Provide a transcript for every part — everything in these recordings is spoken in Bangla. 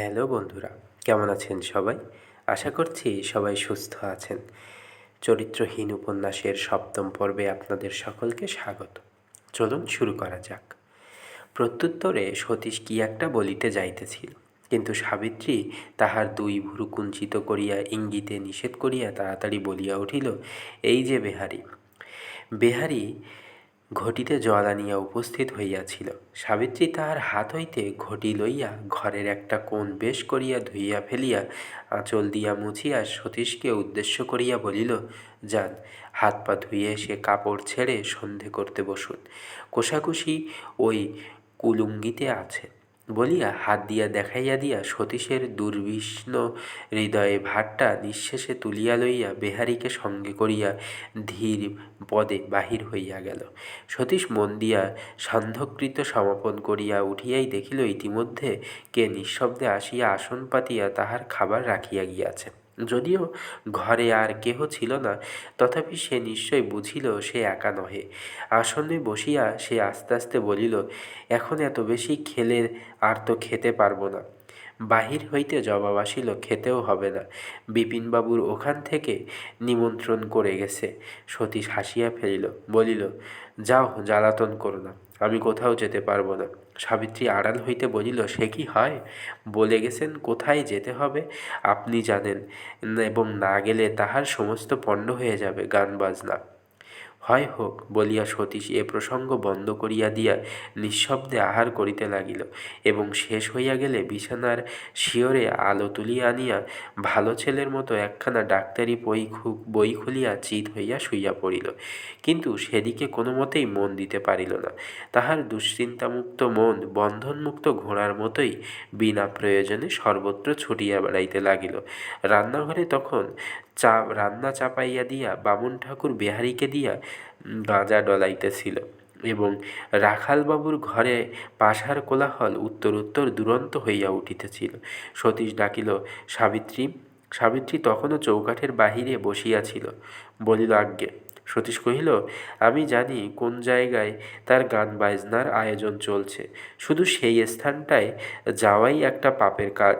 হ্যালো বন্ধুরা, কেমন আছেন সবাই? আশা করছি সবাই সুস্থ আছেন। চরিত্রহীন উপন্যাসের সপ্তম পর্বে আপনাদের সকলকে স্বাগত। চলুন শুরু করা যাক। প্রত্যুত্তরে সতীশ কি একটা বলিতে যাইতেছিল, কিন্তু সাবিত্রী তাহার দুই ভুরু কুঞ্চিত করিয়া ইঙ্গিতে নিষেধ করিয়া তাড়াতাড়ি বলিয়া উঠিল, এই যে বেহারি বেহারি ঘটিতে জল আনিয়া উপস্থিত হইয়াছিল। সাবিত্রী তাহার হাত হইতে ঘটি লইয়া ঘরের একটা কোণ বেশ করিয়া ধুইয়া ফেলিয়া আঁচল দিয়া মুছিয়া সতীশকে উদ্দেশ্য করিয়া বলিল, যান, হাত পা ধুইয়ে সে কাপড় ছেড়ে সন্ধে করতে বসুন। কোষাকুষি ওই কুলুঙ্গিতে আছে। বলিয়া হাত দিয়া দেখাইয়া দিয়া সতীশের দুর্বিষ্ণ হৃদয়ে ভারটা নিঃশেষে তুলিয়া লইয়া বেহারিকে সঙ্গে করিয়া ধীর পদে বাহির হইয়া গেল। সতীশ মন দিয়া সান্ধ্যকৃত সমাপন করিয়া উঠিয়াই দেখিল ইতিমধ্যে কে নিঃশব্দে আসিয়া আসন পাতিয়া তাহার খাবার রাখিয়া গিয়াছে। যদিও ঘরে আর কেহ ছিল না, তথাপি সে নিশ্চয় বুঝিল সে একা নহে। আসনে বসিয়া সে আস্তে আস্তে বলিল, এখন এত বেশি খেলে আর তো খেতে পারব না। বাহির হইতে জবাব আসিল, খেতেও হবে না। বিপিনবাবুর ওখান থেকে নিমন্ত্রণ করে গেছে। সতীশ হাসিয়া ফেলিল, বলিল, যাও, জ্বালাতন করো না। আমি কোথাও যেতে পারব না। সাবিত্রী আড়াল হইতে বলিল, সে কি হয়? বলে গেছেন, কোথায় যেতে হবে? আপনি জানেন, এবং না গেলে তাহার সমস্ত পণ্ড হয়ে যাবে গান বাজনা। হয় হোক বলিয়া সতীশ এ প্রসঙ্গ বন্ধ করিয়া দিয়া নিঃশব্দে আহার করিতে লাগিল এবং শেষ হইয়া গেলে বিছানার শিয়রে আলো তুলিয়া আনিয়া ভালো ছেলের মতো একখানা ডাক্তারি বই বই খুলিয়া চিত হইয়া শুইয়া পড়িল। কিন্তু সেদিকে কোনো মতেই মন দিতে পারিল না। তাহার দুশ্চিন্তামুক্ত মন, বন্ধনমুক্ত ঘোড়ার মতোই বিনা প্রয়োজনে সর্বত্র ছুটিয়া বেড়াইতে লাগিল। রান্নাঘরে তখন চা, রান্না চাপাইয়া দিয়া বামুন ঠাকুর বেহারিকে দিয়া গাঁজা ডলাইতেছিল এবং রাখালবাবুর ঘরে পাশার কোলাহল উত্তর উত্তর দুরন্ত হইয়া উঠিতেছিল। সতীশ ডাকিল, সাবিত্রী সাবিত্রী তখনও চৌকাঠের বাহিরে বসিয়াছিল বলিল, আজ্ঞে। সতীশ কহিল, আমি জানি কোন জায়গায় তার গান বাজনার আয়োজন চলছে। শুধু সেই স্থানটায় যাওয়াই একটা পাপের কাজ।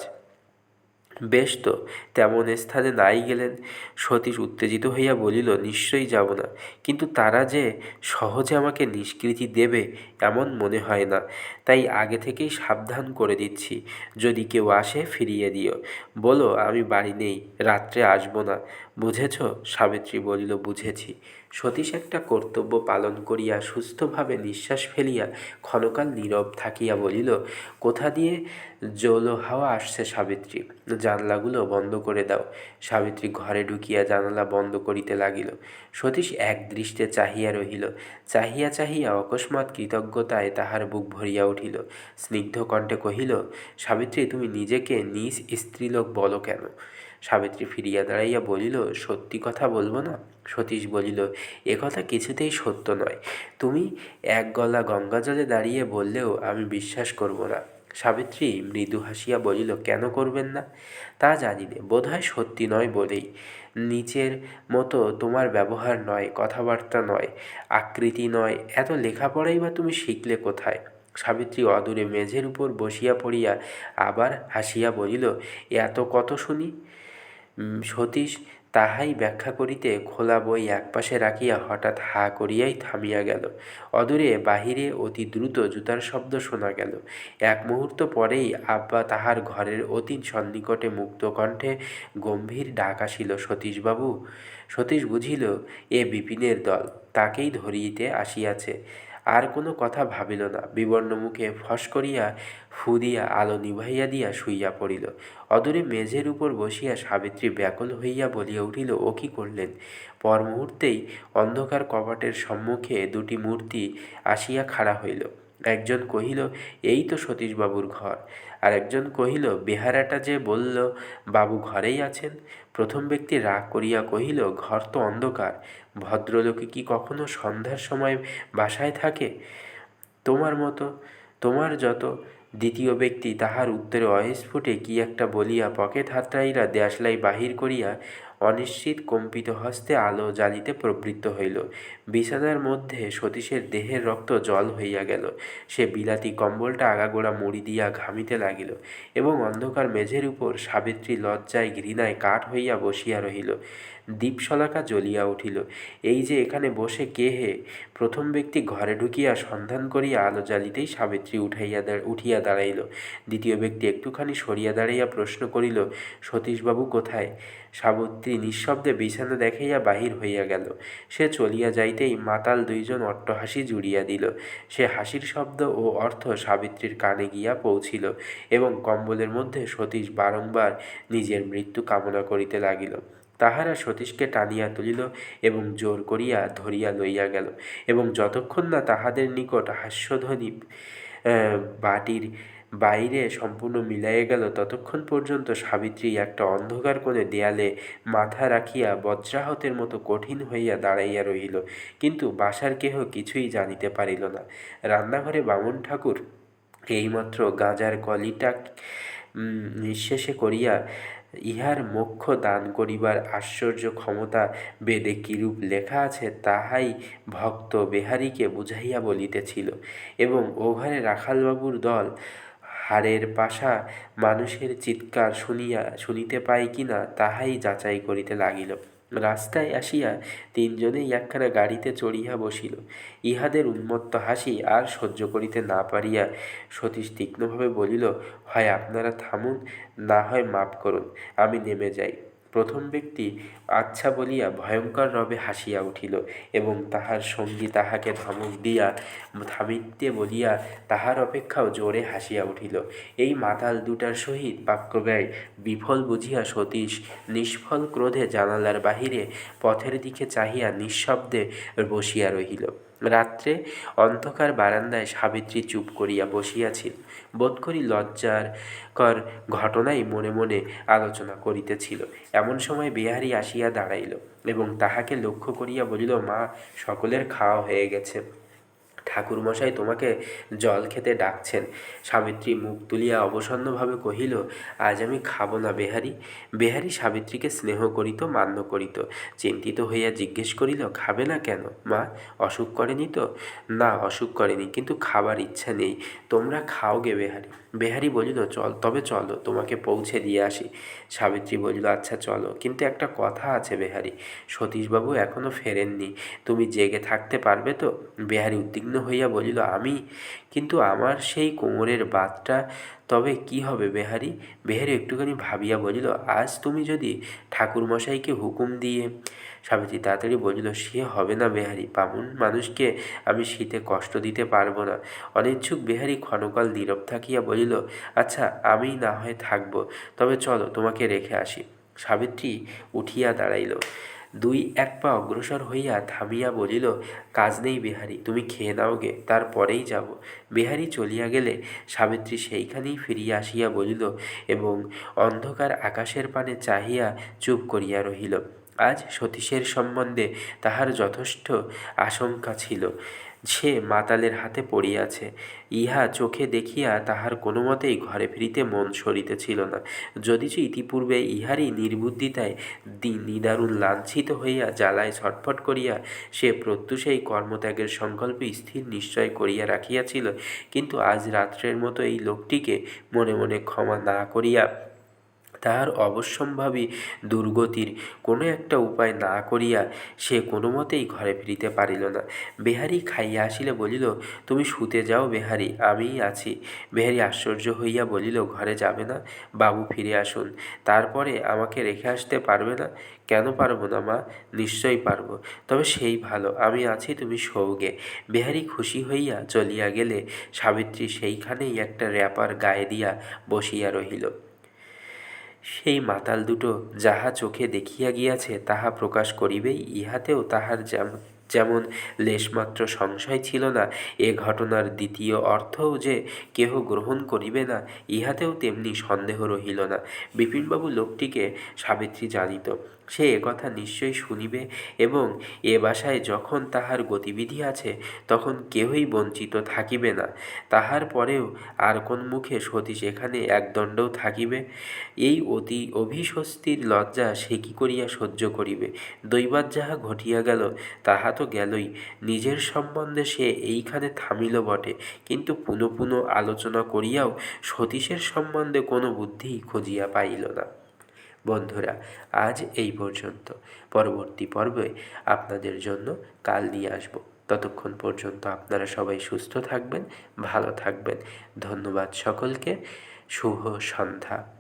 বেশ তো, তেমন স্থানে নাই গেলেন। সতীশ উত্তেজিত হইয়া বলিল, নিশ্চয়ই যাব না। কিন্তু তারা যে সহজে আমাকে নিষ্কৃতি দেবে, এমন মনে হয় না। তাই আগে থেকেই সাবধান করে দিচ্ছি। যদি কেউ আসে, ফিরিয়ে দিও। বলো, আমি বাড়ি নেই, রাত্রে আসব না। বুঝেছ? সাবিত্রী বলিল, বুঝেছি। সতীশ একটা কর্তব্য পালন করিয়া সুস্থভাবে নিঃশ্বাস ফেলিয়া ক্ষণকাল নীরব থাকিয়া বলিল, কোথা দিয়ে জৌলো হাওয়া আসছে সাবিত্রী? জানলাগুলো বন্ধ করে দাও। সাবিত্রী ঘরে ঢুকিয়া জানালা বন্ধ করিতে লাগিল। সতীশ এক দৃষ্টে চাহিয়া রহিল। চাহিয়া চাহিয়া অকস্মাৎ কৃতজ্ঞতায় তাহার বুক ভরিয়া উঠিল। স্নিগ্ধ কণ্ঠে কহিল, সাবিত্রী, তুমি নিজেকে নিজ স্ত্রীলোক বলো কেন? সাবিত্রী ফিরিয়া দাঁড়াইয়া বলিল, সত্যি কথা বলব না? সতীশ বলিল, এ কথা কিছুতেই সত্য নয়। তুমি এক গলা গঙ্গা জলে দাঁড়িয়ে বললেও আমি বিশ্বাস করব না সাবিত্রী মৃদু হাসিয়া বলিল, কেন করবেন না? তা জানি নে, বোধহয় সত্যি নয় বলেই। নিচের মতো তোমার ব্যবহার নয়, কথাবার্তা নয়, আকৃতি নয়, এত লেখাপড়াই বা তুমি শিখলে কোথায় সাবিত্রী অদূরে মেঝের উপর বসিয়া পড়িয়া আবার হাসিয়া বলিল, এত কত শুনি? সতীশ তাহাই ব্যাখ্যা করিতে খোলা বই একপাশে রাখিয়া হঠাৎ হা করিয়াই থামিয়া গেল। অদূরে বাহিরে অতি দ্রুত জুতার শব্দ শোনা গেল। এক মুহূর্ত পরেই আব্বা তাহার ঘরের অতি সন্নিকটে মুক্ত কণ্ঠে গম্ভীর ডাক আসিল, সতীশবাবু, সতীশ বুঝিল এ বিপিনের দল, তাকেই ধরিতে আসিয়াছে। আর কোনো কথা ভাবিল না। বিবর্ণ মুখে ফস করিয়া ফু দিয়া আলো নিভাইয়া দিয়া শুইয়া পড়িল। অদূরে মেঝের উপর বসিয়া সাবিত্রী ব্যাকুল হইয়া বলিয়া উঠিল, ও কি করলেন? পর মুহূর্তেই অন্ধকার কপাটের সম্মুখে দুটি মূর্তি আসিয়া খাড়া হইল। একজন কহিল, এই তো সতীশবাবুর ঘর। আর একজন কহিল, বেহারাটা যে বলল, বাবু ঘরেই আছেন? প্রথম ব্যক্তি রাগ করিয়া কহিল, ঘর তো অন্ধকার, ভদ্রলোকে কি কখনো সন্ধ্যার সময় বাসায় থাকে? তোমার মতো, তোমার যত দ্বিতীয় ব্যক্তি তাহার উত্তরে অস্ফুটে কি একটা বলিয়া পকেট হাতড়াইরা দেশলাই বাহির করিয়া অনিশ্চিত কম্পিত হস্তে আলো জ্বালিতে প্রবৃত্ত হইল। বিছানার মধ্যে সতীশের দেহের রক্ত জল হইয়া গেল। সে বিলাতি কম্বলটা আগাগোড়া মুড়ি দিয়া ঘামিতে লাগিল এবং অন্ধকার মেঝের উপর সাবিত্রী লজ্জায় ঘৃণায় কাঠ হইয়া বসিয়া রহিল। দীপশলাকা জ্বলিয়া উঠিল। এই যে এখানে বসে কে হে? প্রথম ব্যক্তি ঘরে ঢুকিয়া সন্ধান করিয়া আলো জ্বালিতেই সাবিত্রী উঠাইয়া উঠিয়া দাঁড়াইল। দ্বিতীয় ব্যক্তি একটুখানি সরিয়া দাঁড়াইয়া প্রশ্ন করিল, সতীশবাবু কোথায়? সাবিত্রী নিঃশব্দে বিছানা দেখাইয়া বাহির হইয়া গেল। সে চলিয়া যাইতেই মাতাল দুইজন অট্টহাসি জুড়িয়া দিল। সে হাসির শব্দ ও অর্থ সাবিত্রীর কানে গিয়া পৌঁছিল এবং কম্বলের মধ্যে সতীশ বারংবার নিজের মৃত্যু কামনা করিতে লাগিল। তাহারা সতীশকে টানিয়া তুলিল এবং জোর করিয়া ধরিয়া লইয়া গেল এবং যতক্ষণ না তাহাদের নিকট হাস্যধ্বনি বাটির বাইরে সম্পূর্ণ মিলাইয়া গেল, ততক্ষণ পর্যন্ত সাবিত্রী একটা অন্ধকার কোণে দেয়ালে মাথা রাখিয়া বজ্রাহতের মতো কঠিন হইয়া দাঁড়াইয়া রহিল। কিন্তু বাসার কেহ কিছুই জানিতে পারিল না। রান্নাঘরে বামুন ঠাকুর, এইমাত্র গাঁজার কলিটা নিঃশেষে করিয়া ইহার মোক্ষ দান করিবার আশ্চর্য ক্ষমতা বেদে কিরূপ লেখা আছে তাহাই ভক্ত বেহারীকে বুঝাইয়া বলিতেছিল। এবং ওঘরে রাখালবাবুর দল হাড়ের পাশা মানুষের চিৎকার শুনিয়া, শুনিতে পাই কিনা তাহাই যাচাই করিতে লাগিল। রাস্তায় আসিয়া তিনজনেই একখানা গাড়িতে চড়িয়া বসিল। ইহাদের উন্মত্ত হাসি আর সহ্য করিতে না পারিয়া সতীশ তীক্ষ্ণভাবে বলিল, হয় আপনারা থামুন, না হয় মাপ করুন, আমি নেমে যাই। প্রথম ব্যক্তি আচ্ছা বলিয়া ভয়ঙ্কর রবে হাসিয়া উঠিল এবং তাহার সঙ্গী তাহাকে ধমক দিয়া থামিতে বলিয়া তাহার অপেক্ষাও জোরে হাসিয়া উঠিল। এই মাতাল দুটার সহিত বাক্যব্যয় বিফল বুঝিয়া সতীশ নিষ্ফল ক্রোধে জানালার বাহিরে পথের দিকে চাহিয়া নিঃশব্দে বসিয়া রহিল। রাত্রে অন্ধকার বারান্দায় সাবিত্রী চুপ করিয়া বসিয়াছিল। বোধ করি লজ্জার কর ঘটনাই মনে মনে আলোচনা করিতেছিল। এমন সময় বিহারী আসিয়া দাঁড়াইল এবং তাহাকে লক্ষ্য করিয়া বলিল, মা, সকলের খাওয়া হয়ে গেছে। ঠাকুরমশাই তোমাকে জল খেতে ডাকছেন। সাবিত্রী মুখ তুলিয়া অবসন্নভাবে কহিল, আজ আমি খাব না বেহারি। বেহারি সাবিত্রীকে স্নেহ করিত, মান্য করিত। চিন্তিত হইয়া জিজ্ঞেস করিল, খাবে না কেন? মা, অসুখ করেনি তো? না, অসুখ করেনি, কিন্তু খাবার ইচ্ছা নেই। তোমরা খাও গে বেহারি। বেহারি বলিল, চল, তবে চলো, তোমাকে পৌঁছে দিয়ে আসি। সাবিত্রী বলিল আচ্ছা চলো। কিন্তু একটা কথা আছে বেহারি। সতীশবাবু এখনও ফেরেননি। তুমি জেগে থাকতে পারবে তো? বেহারি উদ্বিগ্ন হইয়া বলিল, আমি কিন্তু আমার সেই কোমরের বাতটা, তবে কি হবে বেহারি? বেহারি একটুখানি ভাবিয়া বলিল, আজ তুমি যদি ঠাকুরমশাইকে হুকুম দিয়ে সাবিত্রী তাড়াতাড়ি বলিল, সে হবে না বেহারি, বামুন মানুষকে আমি শীতে কষ্ট দিতে পারব না। অনিচ্ছুক বেহারি ক্ষণকাল নীরব থাকিয়া বলিল আচ্ছা আমি না হয় থাকব, তবে চলো তোমাকে রেখে আসি। সাবিত্রী উঠিয়া দাঁড়াইল। দুই এক পা অগ্রসর হইয়া থামিয়া বলিল, কাজ নেই বিহারি, তুমি খেয়ে নাও গে তারপরেই যাব। বিহারি চলিয়া গেলে সাবিত্রী সেইখানেই ফিরিয়া আসিয়া বলিল এবং অন্ধকার আকাশের পানে চাহিয়া চুপ করিয়া রহিল। আজ সতীশের সম্বন্ধে তাহার যথেষ্ট আশঙ্কা ছিল। সে মাতালের হাতে পড়িয়াছে। ইহা চোখে দেখিয়া তাহার কোনো মতেই ঘরে ফিরিতে মন সরিতেছিল না। যদিচ ইতিপূর্বে ইহারই নির্বুদ্ধিতায় দিন নিদারুণ লাঞ্ছিত হইয়া জ্বালায় ছটফট করিয়া সে প্রত্যুষেই কর্মত্যাগের সংকল্প স্থির নিশ্চয় করিয়া রাখিয়াছিল, কিন্তু আজ রাত্রের মতো এই লোকটিকে মনে মনে ক্ষমা না করিয়া তাহার অবশ্যম্ভাবী দুর্গতির কোনো একটা উপায় না করিয়া সে কোনো মতেই ঘরে ফিরিতে পারিল না। বেহারি খাইয়া আসিলে বলিল, তুমি শুতে যাও বেহারি, আমিই আছি। বেহারি আশ্চর্য হইয়া বলিল, ঘরে যাবে না, বাবু ফিরে আসুন। তারপরে আমাকে রেখে আসতে পারবে না? কেন পারব না মা? নিশ্চয়ই পারব, তবে সেই ভালো, আমি আছি, তুমি সৌগে বেহারি খুশি হইয়া চলিয়া গেলে সাবিত্রী সেইখানেই একটা র্যাপার গায়ে দিয়া বসিয়া রহিল। সেই মাতাল দুটো যাহা চোখে দেখিয়া গিয়াছে, তাহা প্রকাশ করিবেই, ইহাতেও তাহার যেমন যেমন লেশমাত্র সংশয় ছিল না, এ ঘটনার দ্বিতীয় অর্থও যে কেহ গ্রহণ করিবে না, ইহাতেও তেমনি সন্দেহ রহিল না। বিপিনবাবু লোকটিকে সাবিত্রী জানিত সে একথা নিশ্চয়ই শুনিবে এবং এ বাসায় যখন তাহার গতিবিধি আছে, তখন কেহই বঞ্চিত থাকিবে না। তাহার পরেও আর কোন মুখে সতীশ এখানে একদণ্ডও থাকিবে? এই অতি অভিস্বস্তির লজ্জা সে কি করিয়া সহ্য করিবে? দৈবাত যাহা ঘটিয়া গেল, তাহা তো গেলই। নিজের সম্বন্ধে সে এইখানে থামিল বটে। কিন্তু পুনঃ পুনঃ আলোচনা করিয়াও সতীশের সম্বন্ধে কোনো বুদ্ধি খুঁজিয়া পাইল না। বন্ধুরা, আজ এই পর্যন্ত। পরবর্তী পর্বে আপনাদের জন্য কাল নিয়ে আসব। ততক্ষণ পর্যন্ত আপনারা সবাই সুস্থ থাকবেন, ভালো থাকবেন। ধন্যবাদ সকলকে। শুভ সন্ধ্যা।